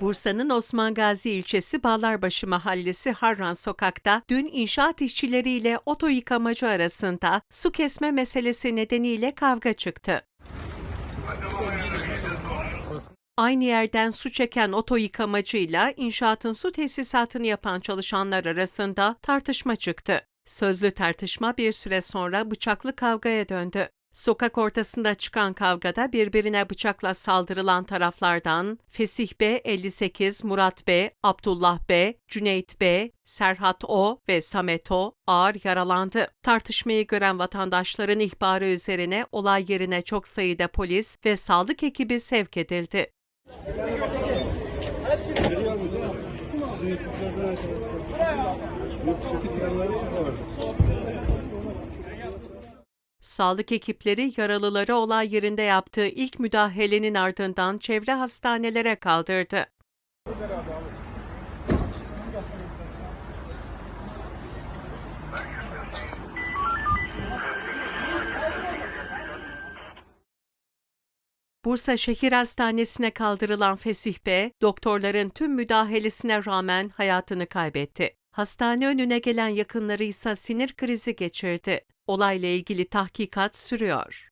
Bursa'nın Osman Gazi ilçesi Bağlarbaşı Mahallesi Harran Sokak'ta dün inşaat işçileriyle oto yıkamacı arasında su kesme meselesi nedeniyle kavga çıktı. Aynı yerden su çeken oto yıkamacıyla inşaatın su tesisatını yapan çalışanlar arasında tartışma çıktı. Sözlü tartışma bir süre sonra bıçaklı kavgaya döndü. Sokak ortasında çıkan kavgada birbirine bıçakla saldırılan taraflardan Fesih B 58, Murat B, Abdullah B, Cüneyt B, Serhat O ve Samet O ağır yaralandı. Tartışmayı gören vatandaşların ihbarı üzerine olay yerine çok sayıda polis ve sağlık ekibi sevk edildi. Sağlık ekipleri yaralıları olay yerinde yaptığı ilk müdahalenin ardından çevre hastanelere kaldırdı. Bursa Şehir Hastanesi'ne kaldırılan Fesih B, doktorların tüm müdahalesine rağmen hayatını kaybetti. Hastane önüne gelen yakınları ise sinir krizi geçirdi. Olayla ilgili tahkikat sürüyor.